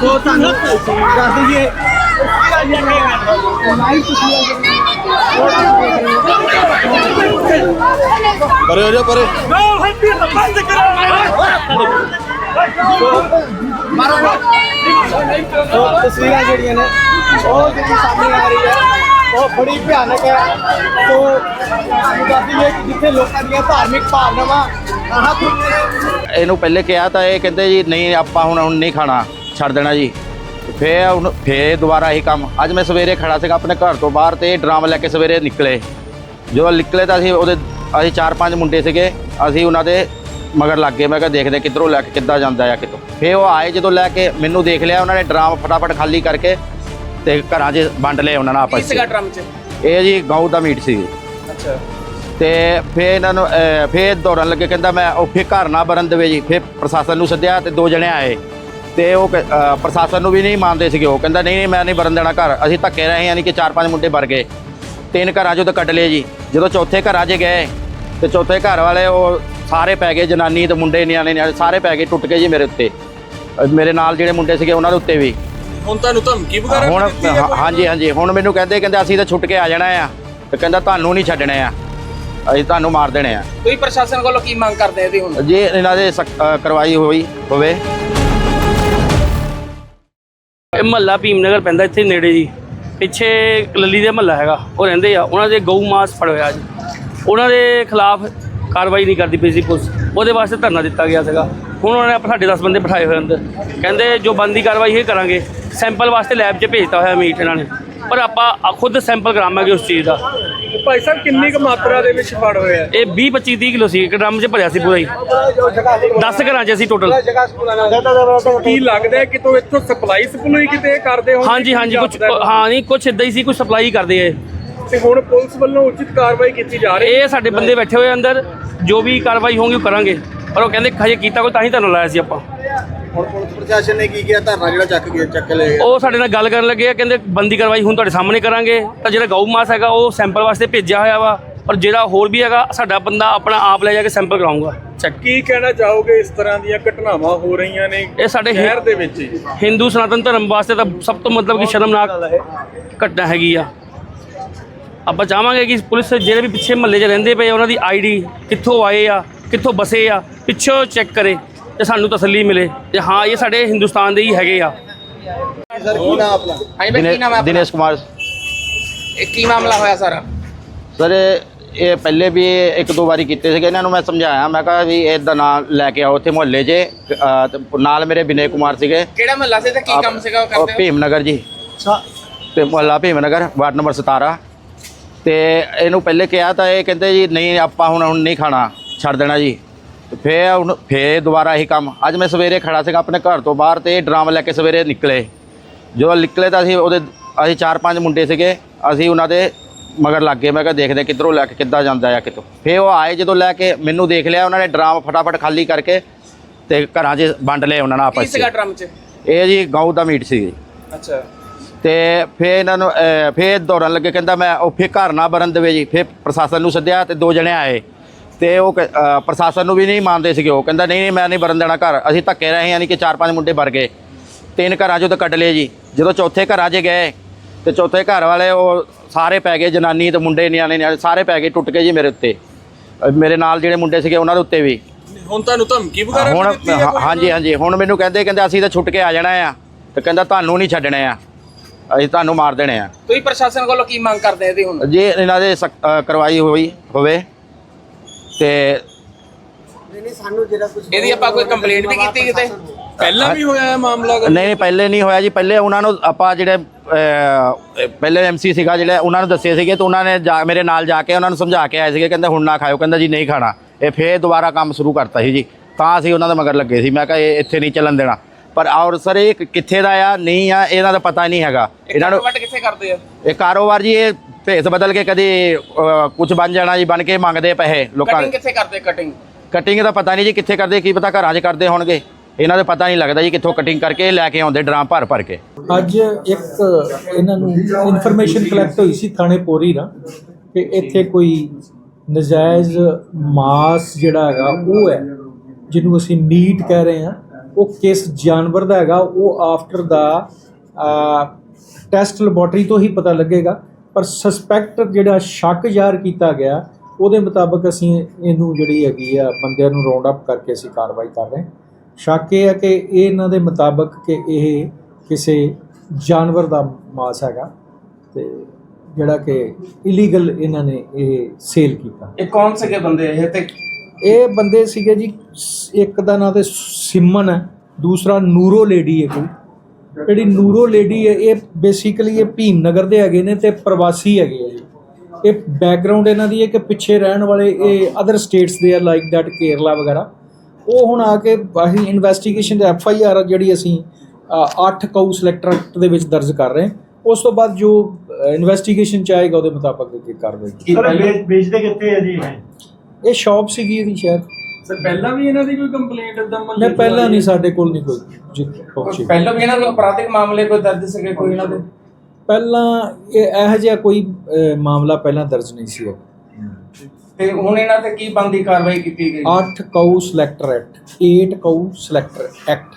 ਸੋ ਤੁਹਾਨੂੰ ਦੱਸ ਦਈਏ। ਪਰੇ ਹੋ ਜਾ ਪਰੇ। ਸੋ ਤਸਵੀਰਾਂ ਜਿਹੜੀਆਂ ਨੇ ਉਹ ਜਿਹੜੀ ਸਾਹਮਣੇ ਆ ਰਹੀ ਹੈ ਉਹ ਬੜੀ ਭਿਆਨਕ ਹੈ। ਸੋ ਤੁਹਾਨੂੰ ਦੱਸ ਦਈਏ ਕਿ ਜਿੱਥੇ ਲੋਕਾਂ ਦੀਆਂ ਧਾਰਮਿਕ ਭਾਵਨਾਵਾਂ ਆਹ ਇਹਨੂੰ ਪਹਿਲੇ ਕਿਹਾ ਤਾਂ ਇਹ ਕਹਿੰਦੇ ਜੀ ਨਹੀਂ ਆਪਾਂ ਹੁਣ ਹੁਣ ਨਹੀਂ ਖਾਣਾ। ਛੱਡ ਦੇਣਾ ਜੀ। ਫੇਰ ਹੁਣ ਫੇਰ ਦੁਬਾਰਾ ਇਹੀ ਕੰਮ। ਅੱਜ ਮੈਂ ਸਵੇਰੇ ਖੜਾ ਸੀਗਾ ਆਪਣੇ ਘਰ ਤੋਂ ਬਾਹਰ ਤੇ ਡਰਮ ਲੈ ਕੇ ਸਵੇਰੇ ਨਿਕਲੇ। ਜਦੋਂ ਨਿਕਲੇ ਤਾਂ ਅਸੀਂ ਉਹਦੇ ਅਸੀਂ ਚਾਰ ਪੰਜ ਮੁੰਡੇ ਸੀਗੇ। ਅਸੀਂ ਉਹਨਾਂ ਦੇ ਮਗਰ ਲੱਗ ਗਏ। ਮੈਂ ਕਿਹਾ ਦੇਖਦੇ ਕਿੱਧਰੋਂ ਲੈ ਕੇ ਕਿੱਦਾਂ ਜਾਂਦਾ ਆ ਕਿਤੋਂ। ਫੇਰ ਉਹ ਆਏ ਜਦੋਂ ਲੈ ਕੇ ਮੈਨੂੰ ਦੇਖ ਲਿਆ ਉਹਨਾਂ ਨੇ ਡਰਮ ਫਟਾਫਟ ਖਾਲੀ ਕਰਕੇ ਤੇ ਘਰਾਂ 'ਚ ਵੰਡ ਲਏ ਉਹਨਾਂ ਨਾਲ ਆਪਸ 'ਚ। ਸੀਗਾ ਡਰਮ 'ਚ? ਇਹ ਜੀ ਗਊ ਦਾ ਮੀਟ ਸੀ। ਅੱਛਾ। ਤੇ ਫੇਰ ਇਹਨਾਂ ਨੂੰ ਅਹ, ਫੇਰ ਦੌੜਨ ਲੱਗੇ। ਕਹਿੰਦਾ ਮੈਂ ਉਹ ਫੇਰ ਘਰ ਨਾ ਬਰਨ ਦੇਵੇ ਜੀ। ਫੇਰ ਪ੍ਰਸ਼ਾਸਨ ਨੂੰ ਸੱਦਿਆ ਤੇ ਦੋ ਜਣੇ ਆਏ। ਤੇ ਉਹ ਕ- ਪ੍ਰਸ਼ਾਸਨ ਨੂੰ ਵੀ ਨਹੀਂ ਮੰਨਦੇ ਸੀਗੇ ਉਹ। ਕਹਿੰਦਾ ਨਹੀਂ ਨਹੀਂ ਮੈਂ ਨਹੀਂ ਬਰਨ ਦੇਣਾ ਘਰ। ਅਸੀਂ ਧੱਕੇ ਰਹੇ ਯਾਨੀ ਕਿ ਚਾਰ ਪੰਜ ਮੁੰਡੇ ਵਰ ਗਏ। ਤਿੰਨ ਘਰਾਂ ਚੋਂ ਤਾਂ ਕੱਢ ਲਏ ਜੀ। ਜਦੋਂ ਚੌਥੇ ਘਰਾਂ 'ਚ ਗਏ ਤੇ ਚੌਥੇ ਘਰ ਵਾਲੇ ਉਹ ਸਾਰੇ ਪੈ ਗਏ ਜਨਾਨੀ ਤੇ ਮੁੰਡੇ ਨਿਆਣੇ ਨਿਆਣੇ ਸਾਰੇ ਪੈ ਗਏ ਟੁੱਟ ਗਏ ਜੀ ਮੇਰੇ ਉੱਤੇ। ਮੇਰੇ ਨਾਲ ਜਿਹੜੇ ਮੁੰਡੇ ਸੀਗੇ ਉਹਨਾਂ ਦੇ ਉੱਤੇ ਵੀ। ਹੁਣ ਤੁਹਾਨੂੰ ਧਮਕੀ ਵਗੈਰਾ ਹੁਣ ਹਾਂ- ਹਾਂਜੀ ਹਾਂਜੀ। ਹੁਣ ਮੈਨੂੰ ਕਹਿੰਦੇ ਕਹਿੰਦੇ ਅਸੀਂ ਤਾਂ ਛੁੱਟ ਕੇ ਆ ਜਾਣਾ ਆ। ਤੇ ਕਹਿੰਦਾ ਤੁਹਾਨੂੰ ਨਹੀਂ ਛੱਡਣਾ ਆ। ਅਸੀਂ ਤੁਹਾਨੂੰ ਮਾਰ ਦੇਣੇ ਆ। ਤੁਸੀਂ ਪ੍ਰਸ਼ਾਸਨ ਕੋਲੋਂ ਕੀ ਮੰਗ ਕਰਦੇ ਆ ਇਹਦੀ ਹੁਣ? ਜੇ ਇਹਨਾਂ ਦੇ ਸਖ਼ਤ, ਅ, ਕਾਰਵਾਈ ਹੋਈ ਹੋਵੇ। ਇਹ ਮਹੱਲਾ ਭੀਮਨਗਰ ਪੈਂਦਾ ਇੱਥੇ ਨੇੜੇ ਜੀ। ਪਿੱਛੇ ਇੱਕ ਲੱਲੀ ਦੇ ਮਹੱਲਾ ਹੈਗਾ, ਉਹ ਰਹਿੰਦੇ ਆ। ਉਹਨਾਂ ਦੇ ਗਊ ਮਾਸ ਫੜ ਹੋਇਆ ਜੀ। ਉਹਨਾਂ ਦੇ ਖਿਲਾਫ ਕਾਰਵਾਈ ਨਹੀਂ ਕਰਦੀ ਪਈ ਸੀ ਪੁਲਿਸ। ਉਹਦੇ ਵਾਸਤੇ ਧਰਨਾ ਦਿੱਤਾ ਗਿਆ ਸੀਗਾ। ਹੁਣ ਉਹਨਾਂ ਨੇ ਆਪਣੇ ਸਾਡੇ 10 ਬੰਦੇ ਬਿਠਾਏ ਹੋਏ ਅੰਦਰ। ਕਹਿੰਦੇ ਜੋ ਬੰਦੀ ਕਾਰਵਾਈ ਇਹ ਕਰਾਂਗੇ, ਸੈਂਪਲ ਵਾਸਤੇ ਲੈਬ 'ਚ ਭੇਜਤਾ ਹੋਇਆ ਮੀਟ ਇਹਨਾਂ ਨੇ। ਪਰ ਆਪਾਂ ਖੁਦ ਸੈਂਪਲ ਕਰਾਵਾਂਗੇ ਉਸ ਚੀਜ਼ ਦਾ। ਭਾਈ ਸਾਹਿਬ ਕਿੰਨੀ ਕੁ ਮਾਤਰਾ ਦੇ ਵਿੱਚ ਫੜ ਹੋਇਆ? ਇਹ 20 25 30 ਕਿਲੋ ਸੀ ਇੱਕ ਡਰਮ 'ਚ ਭਰਿਆ ਸੀ ਪੂਰਾ ਹੀ। 10 ਘਰਾਂ 'ਚ ਅਸੀਂ ਟੋਟਲ ਕੀ ਲੱਗਦਾ ਹੈ ਕਿ ਤੂੰ ਇੱਥੋਂ ਸਪਲਾਈ ਸਪਲਾਈ ਕਿਤੇ ਕਰਦੇ ਹੋ ਹਾਂਜੀ ਹਾਂਜੀ ਕੁਝ ਹਾਂ? ਨਹੀਂ ਕੁਝ ਇਦਾਂ ਹੀ ਸੀ ਕੁਝ ਸਪਲਾਈ ਕਰਦੇ ਆ। ਤੇ ਹੁਣ ਪੁਲਿਸ ਵੱਲੋਂ ਉਚਿਤ ਕਾਰਵਾਈ ਕੀਤੀ ਜਾ ਰਹੀ ਹੈ? ਇਹ ਸਾਡੇ ਬੰਦੇ ਬੈਠੇ ਹੋਏ ਅੰਦਰ ਜੋ ਵੀ ਕਾਰਵਾਈ ਹੋਊਗੀ ਉਹ ਕਰਾਂਗੇ। ਪਰ ਉਹ ਕਹਿੰਦੇ ਹਜੇ ਕੀਤਾ ਕੋਈ ਤਾਂ ਹੀ ਤੁਹਾਨੂੰ ਲਾਇਆ ਸੀ ਆਪਾਂ। ਹੁਣ ਪੁਲਿਸ ਪ੍ਰਸ਼ਾਸਨ ਨੇ ਕੀ ਕੀਤਾ ਧਰਨਾ ਜਿਹੜਾ ਚੱਕ ਗਿਆ ਚੱਕ ਲਏ ਉਹ ਸਾਡੇ ਨਾਲ ਗੱਲ ਕਰਨ ਲੱਗੇ ਆ ਕਹਿੰਦੇ ਬੰਦੀ ਕਾਰਵਾਈ ਹੁਣ ਤੁਹਾਡੇ ਸਾਹਮਣੇ ਕਰਾਂਗੇ। ਤਾਂ ਜਿਹੜਾ ਗਊ ਮਾਸ ਹੈਗਾ ਉਹ ਸੈਂਪਲ ਵਾਸਤੇ ਭੇਜਿਆ ਹੋਇਆ ਵਾ। ਪਰ ਜਿਹੜਾ ਹੋਰ ਵੀ ਹੈਗਾ ਸਾਡਾ ਬੰਦਾ ਆਪਣਾ ਆਪ ਲੈ ਜਾ ਕੇ ਸੈਂਪਲ ਕਰਾਊਗਾ। ਚੈੱਕ ਕੀ ਕਹਿਣਾ ਚਾਹੋਗੇ ਇਸ ਤਰ੍ਹਾਂ ਦੀਆਂ ਘਟਨਾਵਾਂ ਹੋ ਰਹੀਆਂ ਨੇ ਇਹ ਸਾਡੇ ਹਿ- ਸ਼ਹਿਰ ਦੇ ਵਿੱਚ? ਹੀ ਹਿੰਦੂ ਸਨਾਤਨ ਧਰਮ ਵਾਸਤੇ ਤਾਂ ਸਭ ਤੋਂ ਮਤਲਬ ਕਿ ਸ਼ਰਮਨਾਕ ਘਟਨਾ ਹੈਗੀ ਆ। ਆਪਾਂ ਚਾਹਾਂਗੇ ਕਿ ਪੁਲਿਸ ਜਿਹੜੇ ਵੀ ਪਿੱਛੇ ਮਹੱਲੇ 'ਚ ਰਹਿੰਦੇ ਪਏ ਉਹਨਾਂ ਦੀ ਆਈਡੀ ਕਿੱਥੋਂ ਆਏ ਆ ਕਿੱਥੋਂ ਬਸੇ ਆ ਪਿੱਛੋਂ ਚੈੱਕ ਕਰੇ। ਤੇ ਸਾਨੂੰ ਤਸੱਲੀ ਮਿਲੇ ਤੇ ਹਾਂ ਇਹ ਸਾਡੇ ਹਿੰਦੁਸਤਾਨ ਦੇ ਹੀ ਹੈਗੇ ਆ। ਸਰ ਕੀ ਨਾਮ ਆਪਣਾ? ਹਾਂਜੀ ਬਈ ਕੀ ਨਾਮ ਹੈ ਆਪਣਾ? ਦਿਨੇਸ਼ ਕੁਮਾਰ। ਇਹ ਕੀ ਮਾਮਲਾ ਹੋਇਆ ਸਾਰਾ? ਸਰ ਇਹ ਪਹਿਲੇ ਵੀ ਇੱਕ ਦੋ ਵਾਰੀ ਕੀਤੇ ਸੀਗੇ ਇਹਨਾਂ ਨੂੰ ਮੈਂ ਸਮਝਾਇਆ। ਮੈਂ ਕਿਹਾ ਵੀ ਇਹਦਾ ਨਾਮ ਲੈ ਕੇ ਆਓ ਇੱਥੇ ਮੁਹੱਲੇ 'ਚ। ਤੇ ਨਾਲ ਮੇਰੇ ਵਿਨੇ ਕੁਮਾਰ ਸੀਗੇ। ਕਿਹੜਾ ਮਹੱਲਾ ਸੀ ਤੇ ਕੀ ਕੰਮ ਸੀਗਾ ਉਹ ਕਰਦੇ ਹੋ? ਭੀਮਨਗਰ ਜੀ। ਤੇ ਮੁਹੱਲਾ ਭੀਮਨਗਰ ਵਾਰਡ ਨੰਬਰ 17 ਤੇ ਇਹਨੂੰ ਪਹਿਲੇ ਕਿਹਾ ਤਾਂ ਇਹ ਕਹਿੰਦੇ ਜੀ ਨਹੀਂ ਆਪਾਂ ਹੁਣ ਹੁਣ ਨਹੀਂ ਖਾਣਾ ਛੱਡ ਦੇਣਾ ਜੀ। ਫੇਰ ਹੁਣ ਫੇਰ ਦੁਬਾਰਾ ਇਹੀ ਕੰਮ। ਅੱਜ ਮੈਂ ਸਵੇਰੇ ਖੜਾ ਸੀਗਾ ਆਪਣੇ ਘਰ ਤੋਂ ਬਾਹਰ ਤੇ ਡਰਮ ਲੈ ਕੇ ਸਵੇਰੇ ਨਿਕਲੇ। ਜਦੋਂ ਨਿਕਲੇ ਤਾਂ ਅਸੀਂ ਉਹਦੇ ਅਸੀਂ ਚਾਰ ਪੰਜ ਮੁੰਡੇ ਸੀਗੇ ਅਸੀਂ ਉਹਨਾਂ ਦੇ ਮਗਰ ਲੱਗ ਗਏ। ਮੈਂ ਕਿਹਾ ਦੇਖਦੇ ਕਿੱਧਰੋਂ ਲੈ ਕੇ ਕਿੱਦਾਂ ਜਾਂਦਾ ਆ ਕਿਤੋਂ। ਫੇਰ ਉਹ ਆਏ ਜਦੋਂ ਲੈ ਕੇ ਮੈਨੂੰ ਦੇਖ ਲਿਆ ਉਹਨਾਂ ਨੇ ਡਰਮ ਫਟਾਫਟ ਖਾਲੀ ਕਰਕੇ ਤੇ ਘਰਾਂ 'ਚ ਵੰਡ ਲਏ ਉਹਨਾਂ ਨਾਲ ਕੀ ਆਪਸ 'ਚ ਸੀਗਾ ਡਰਮ 'ਚ? ਇਹ ਜੀ ਗਊ ਦਾ ਮੀਟ ਸੀ ਅੱਛਾ। ਤੇ ਫੇਰ ਇਹਨਾਂ ਨੂੰ ਅਹ, ਫੇਰ ਦੌੜਨ ਲੱਗੇ ਕਹਿੰਦਾ ਮੈਂ ਉਹ ਫੇਰ ਘਰ ਨਾ ਬਰਨ ਦੇਵੇ ਜੀ। ਫੇਰ ਪ੍ਰਸ਼ਾਸਨ ਨੂੰ ਸੱਦਿਆ ਤੇ ਦੋ ਜਣੇ ਆਏ। ਤੇ ਉਹ ਕ- ਪ੍ਰਸ਼ਾਸਨ ਨੂੰ ਵੀ ਨਹੀਂ ਮੰਨਦੇ ਸੀਗੇ। ਉਹ ਕਹਿੰਦਾ ਨਹੀਂ ਨਹੀਂ ਮੈਂ ਨਹੀਂ ਬਰਨ ਦੇਣਾ ਘਰ। ਅਸੀਂ ਧੱਕੇ ਰਹੇ ਯਾਨੀ ਕਿ ਚਾਰ ਪੰਜ ਮੁੰਡੇ ਵਰ ਗਏ। ਤਿੰਨ ਘਰਾਂ ਚੋਂ ਤਾਂ ਕੱਢ ਲਏ ਜੀ। ਜਦੋਂ ਚੌਥੇ ਘਰਾਂ 'ਚ ਗਏ ਤੇ ਚੌਥੇ ਘਰ ਵਾਲੇ ਉਹ ਸਾਰੇ ਪੈ ਗਏ ਜਨਾਨੀ ਤੇ ਮੁੰਡੇ ਨਿਆਣੇ ਨਿਆਣੇ ਸਾਰੇ ਪੈ ਗਏ ਟੁੱਟ ਗਏ ਜੀ ਮੇਰੇ ਉੱਤੇ। ਮੇਰੇ ਨਾਲ ਜਿਹੜੇ ਮੁੰਡੇ ਸੀਗੇ ਉਹਨਾਂ ਦੇ ਉੱਤੇ ਵੀ। ਹੁਣ ਤੁਹਾਨੂੰ ਧਮਕੀ ਵਗੈਰਾ ਹੁਣ ਦਿੱਤੀ ਹੈ ਹਾਂ- ਕੋਈ? ਹਾਂਜੀ ਹਾਂਜੀ। ਹੁਣ ਮੈਨੂੰ ਕਹਿੰਦੇ ਕਹਿੰਦੇ ਅਸੀਂ ਤਾਂ ਛੁੱਟ ਕੇ ਆ ਜਾਣਾ ਆ। ਤੇ ਕਹਿੰਦਾ ਤੁਹਾਨੂੰ ਨਹੀਂ ਛੱਡਣਾ ਆ। ਅਸੀਂ ਤੁਹਾਨੂੰ ਮਾਰ ਦੇਣੇ ਆ। ਤੁਸੀਂ ਪ੍ਰਸ਼ਾਸਨ ਕੋਲੋਂ ਕੀ ਮੰਗ ਕਰਦੇ ਇਹਦੀ ਹੁਣ? ਜੇ ਇਹਨਾਂ ਦੇ ਸਖ਼ਤ, ਅ, ਕਾਰਵਾਈ ਹੋਈ ਹੋਵੇ ਤੇ ਇਹਦੀ ਆਪਾਂ ਕੋਈ ਕੰਪਲੇਂਟ ਵੀ ਕੀਤੀ ਕਿਤੇ? ਪਹਿਲਾਂ ਵੀ ਹੋਇਆ ਇਹ ਮਾਮਲਾ ਨਹੀਂ ਨਹੀਂ ਪਹਿਲੇ ਨਹੀਂ ਹੋਇਆ ਜੀ। ਪਹਿਲੇ ਉਹਨਾਂ ਨੂੰ ਆਪਾਂ ਜਿਹੜੇ ਪਹਿਲੇ ਐਮਸੀ ਸੀਗਾ ਜਿਹੜੇ ਉਹਨਾਂ ਨੂੰ ਦੱਸੇ ਸੀਗੇ ਤੇ ਉਹਨਾਂ ਨੇ ਜਾ ਮੇਰੇ ਨਾਲ ਜਾ ਕੇ ਉਹਨਾਂ ਨੂੰ ਸਮਝਾ ਕੇ ਆਏ ਸੀਗੇ ਕਹਿੰਦੇ ਹੁਣ ਨਾ ਖਾਇਓ ਕਹਿੰਦਾ ਜੀ ਨਹੀਂ ਖਾਣਾ। ਇਹ ਫੇਰ ਦੁਬਾਰਾ ਕੰਮ ਸ਼ੁਰੂ ਕਰਤਾ ਸੀ ਜੀ। ਤਾਂ ਅਸੀਂ ਉਹਨਾਂ ਦੇ ਮਗਰ ਲੱਗੇ ਸੀ। ਮੈਂ ਕਿਹਾ ਇਹ ਇੱਥੇ ਨਹੀਂ ਚੱਲਣ ਦੇਣਾ। ਪਰ ਔਰ ਸਰ ਇਹ ਕਿੱਥੇ ਦਾ ਆ ਨਹੀਂ ਆ ਇਹਨਾਂ ਦਾ ਪਤਾ ਨਹੀਂ ਹੈਗਾ। ਇਹਨਾਂ ਨੂੰ ਵੱਟ ਕਿੱਥੇ ਕਰਦੇ ਆ? ਇਹ ਕਾਰੋਬਾਰ ਜੀ ਇਹ ਭੇਸ ਬਦਲ ਕੇ ਕਦੀ ਕੁਝ ਬਣ ਜਾਣਾ ਜੀ ਬਣ ਕੇ ਮੰਗਦੇ ਪੈਸੇ ਲੋਕਾਂ ਕਟਿੰਗ ਕਿੱਥੇ ਕਰਦੇ ਕਟਿੰਗ ਕਟਿੰਗ ਦਾ ਪਤਾ ਨਹੀਂ ਜੀ ਕਿੱਥੇ ਕਰਦੇ ਕੀ ਪਤਾ ਘਰਾਂ 'ਚ ਕਰਦੇ ਹੋਣਗੇ। ਇਹਨਾਂ ਦਾ ਪਤਾ ਨਹੀਂ ਲੱਗਦਾ ਜੀ ਕਿੱਥੋਂ ਕਟਿੰਗ ਕਰਕੇ ਲੈ ਕੇ ਆਉਂਦੇ ਡਰਾਮ ਭਰ ਭਰ ਕੇ। ਅੱਜ ਇੱਕ ਇਹਨਾਂ ਨੂੰ ਇਨਫੋਰਮੇਸ਼ਨ ਕਲੈਕਟ ਹੋਈ ਸੀ ਥਾਣੇ ਪੋਰੀ ਨਾ ਕਿ ਇੱਥੇ ਕੋਈ ਨਜਾਇਜ਼ ਮਾਸ ਜਿਹੜਾ ਹੈਗਾ ਉਹ ਹੈ ਜਿਹਨੂੰ ਅਸੀਂ ਮੀਟ ਕਹਿ ਰਹੇ ਹਾਂ। ਉਹ ਕਿਸ ਜਾਨਵਰ ਦਾ ਹੈਗਾ ਉਹ ਆਫਟਰ ਦਾ ਟੈਸਟ ਲੈਬੋਰਟਰੀ ਤੋਂ ਹੀ ਪਤਾ ਲੱਗੇਗਾ। ਪਰ ਸਸਪੈਕਟ ਜਿਹੜਾ ਸ਼ੱਕ ਜ਼ਾਹਰ ਕੀਤਾ ਗਿਆ ਉਹਦੇ ਮੁਤਾਬਕ ਅਸੀਂ ਇਹਨੂੰ ਜਿਹੜੀ ਹੈਗੀ ਆ ਬੰਦਿਆਂ ਨੂੰ ਰਾਉਂਡ ਅਪ ਕਰਕੇ ਅਸੀਂ ਕਾਰਵਾਈ ਕਰ ਰਹੇ ਹਾਂ। ਸ਼ੱਕ ਇਹ ਹੈ ਕਿ ਇਹ ਇਹਨਾਂ ਦੇ ਮੁਤਾਬਕ ਕਿ ਇਹ ਕਿਸੇ ਜਾਨਵਰ ਦਾ ਮਾਸ ਹੈਗਾ ਤੇ ਜਿਹੜਾ ਕਿ ਇਲੀਗਲ ਇਹਨਾਂ ਨੇ ਇਹ ਸੇਲ ਕੀਤਾ। ਇਹ ਕੌਣ ਸੀਗੇ ਬੰਦੇ ਇਹ ਤੇ? ਇਹ ਬੰਦੇ ਸੀਗੇ ਜੀ ਇੱਕ ਦਾ ਨਾਂ ਤੇ ਸਿਮਨ ਹੈ ਦੂਸਰਾ ਨੂਰੋ ਲੇਡੀ ਹੈ ਕੋਈ। ਜਿਹੜੀ ਨੂਰੋ ਲੇਡੀ ਹੈ ਇਹ ਬੇਸਿਕਲੀ ਇਹ ਭੀਮ ਨਗਰ ਦੇ ਹੈਗੇ ਨੇ ਤੇ ਪ੍ਰਵਾਸੀ ਹੈਗੇ ਆ ਜੀ। ਇਹ ਬੈਕਗ੍ਰਾਉਂਡ ਇਹਨਾਂ ਦੀ ਹੈ ਕਿ ਪਿੱਛੇ ਰਹਿਣ ਵਾਲੇ ਇਹ ਅਦਰ ਸਟੇਟਸ ਦੇ ਆ ਲਾਈਕ ਦੈਟ ਕੇਰਲਾ ਵਗੈਰਾ। ਉਹ ਹੁਣ ਆ ਕੇ ਅਸੀਂ ਇਨਵੈਸਟੀਗੇਸ਼ਨ ਦੇ ਐਫ ਆਈ ਆਰ ਜਿਹੜੀ ਅਸੀਂ 8 ਕਾਊ ਸਿਲੈਕਟਰ ਐਕਟ ਦੇ ਵਿੱਚ ਦਰਜ ਕਰ ਰਹੇ ਹਾਂ। ਉਸ ਤੋਂ ਬਾਅਦ ਜੋ ਇਨਵੈਸਟੀਗੇਸ਼ਨ ਚ ਆਏਗਾ ਉਹਦੇ ਮੁਤਾਬਕ ਅੱਗੇ ਕਾਰਵਾਈ ਕੀ ਪਹਿਲੇ ਵੇਚਦੇ ਕਿੱਥੇ ਹੈ ਜੀ ਇਹ? ਇਹ ਸ਼ਾਪ ਸੀਗੀ ਇਹਦੀ ਸ਼ਾਇਦ। ਸਰ ਪਹਿਲਾਂ ਵੀ ਇਹਨਾਂ ਦੀ ਕੋਈ ਕੰਪਲੇਂਟ ਇਦਾਂ ਨਹੀਂ ਪਹਿਲਾਂ ਨਹੀਂ ਸਾਡੇ ਕੋਲ ਨਹੀਂ ਕੋਈ। ਜੀ ਪਹੁੰਚੀ। ਪਹਿਲਾਂ ਵੀ ਇਹਨਾਂ ਦੇ ਅਪਰਾਧਿਕ ਮਾਮਲੇ ਕੋਈ ਦਰਜ ਸੀਗੇ ਕੋਈ ਇਹਨਾਂ ਦੇ? ਪਹਿਲਾਂ ਇਹ ਇਹੋ ਜਿਹਾ ਕੋਈ ਮਾਮਲਾ ਪਹਿਲਾਂ ਦਰਜ ਨਹੀਂ ਸੀ ਤੇ ਹੁਣ ਇਹਨਾਂ ਤੇ ਕੀ ਬੰਦੀ ਕਾਰਵਾਈ ਕੀਤੀ ਗਈ? 8 cow slaughter act 8 cow slaughter act.